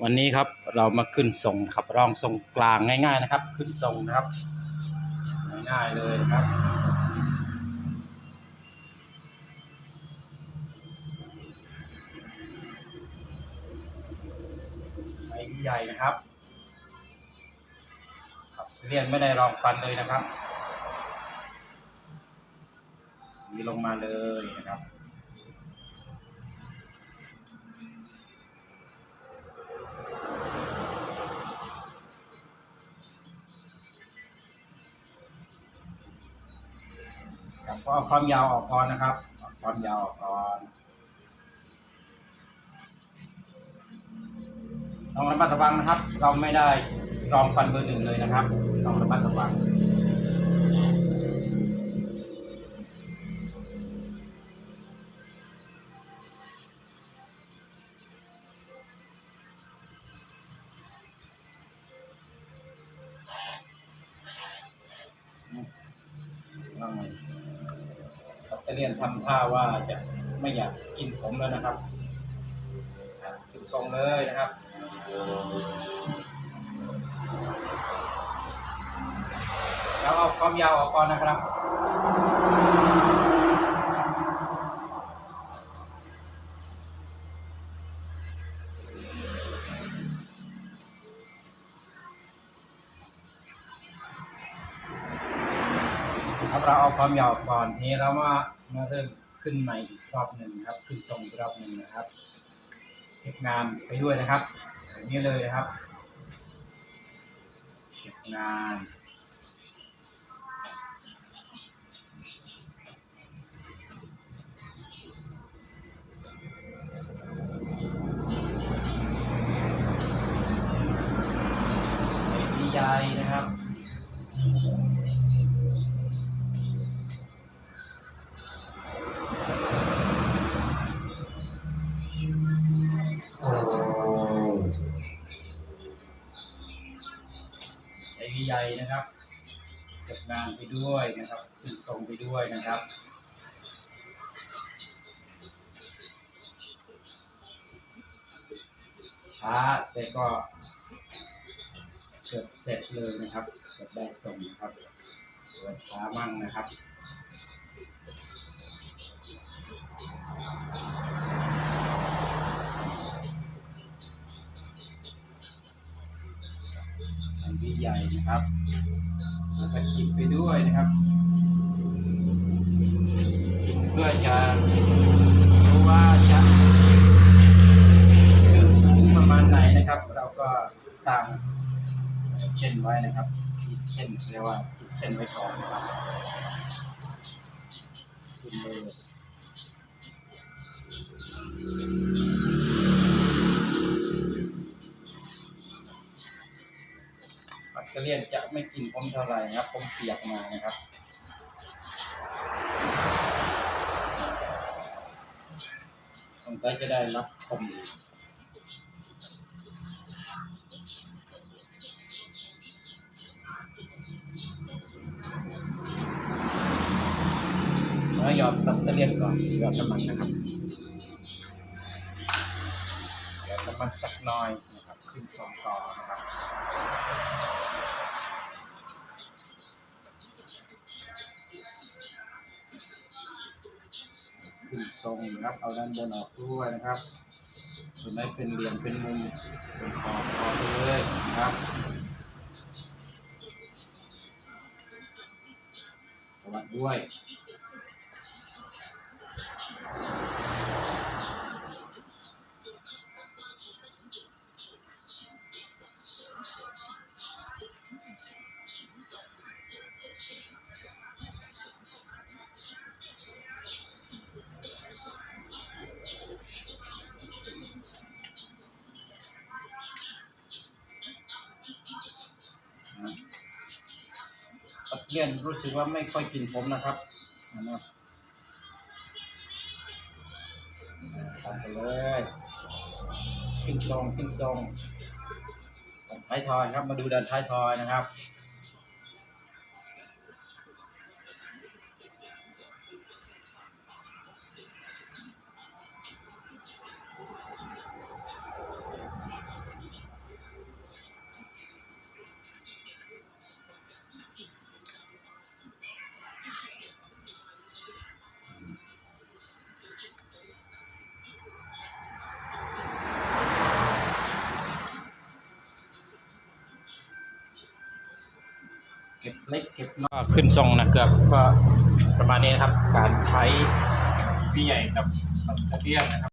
วันนี้ครับเรามาขึ้นทรงขับรองทรงกลางง่าย ๆนะครับ ขึ้นทรงนะครับ ง่ายๆเลยนะครับไม่ใหญ่นะครับครับเรียนไม่ได้รองฟันเลยนะครับ นี่ลงมาเลยนะครับ ครับก็เอาความยาวออกก่อนนะครับเอาความยาวออกก่อนต้องระมัดระวังนะครับ เราไม่ได้รองฟันเบอร์หนึ่งเลยนะครับ ต้องระมัดระวัง เรียนทำท่าว่าจะไม่อยากกินผมแล้วนะครับครับถึงทรงเลยนะครับแล้วเอาความยาวออกก่อนนะครับครับเราเอาความยาวก่อนทีนี้เรามา มาเริ่มขึ้นใหม่อีกรอบหนึ่งครับ ขึ้นทรงอีกรอบหนึ่งนะครับเก็บงานไปด้วยนะครับอย่างนี้เลยนะครับเก็บงานดีใหญ่นะครับ ใหญ่นะครับเก็บงานไปด้วยนะครับขึ้นทรงไปด้วยนะครับช้าแต่ก็เกือบเสร็จเลยนะครับเกือบได้ทรงนะครับสวยช้ามั่งนะครับ อันที่ใหญ่นะครับแล้วก็จิบไปด้วยนะครับจิบเพื่อจะรู้ว่าจะขึ้นสูงประมาณไหนนะครับ เราก็สร้างเส้นไว้นะครับขีดเส้นเรียกว่าขีดเส้นไว้ก่อนนะครับขึ้นเลย ปัตเร์เลียนจะไม่กินผมเท่าไหร่นะครับ ผมเปียกมานะครับสงสัยจะได้รับคมแล้วหยอดปัตเตอร์เลียนก่อนหยอดน้ำมันนะครับหยอดน้ำมันสักหน้อยนะครับ ขึ้นสองต่อนะครับขึ้นทรงนะครับเอาด้านบนออกด้วยนะครับส่วนไหนเป็นเหลี่ยมเป็นมุมเป็นขอบขอบไปเลยนะครับวัดด้วย เลี่ยนรู้สึกว่าไม่ค่อยกินผมนะครับนะครับทำไปเลย ขึ้นทรงขึ้นทรงด้านท้ายทอยครับ มาดูด้านท้ายทอยนะครับ เก็บเล็กเก็บน้อยก็ขึ้นทรงนะเกือบก็ประมาณนี้นะครับ การใช้พี่ใหญ่กับกับกระเทียมนะครับ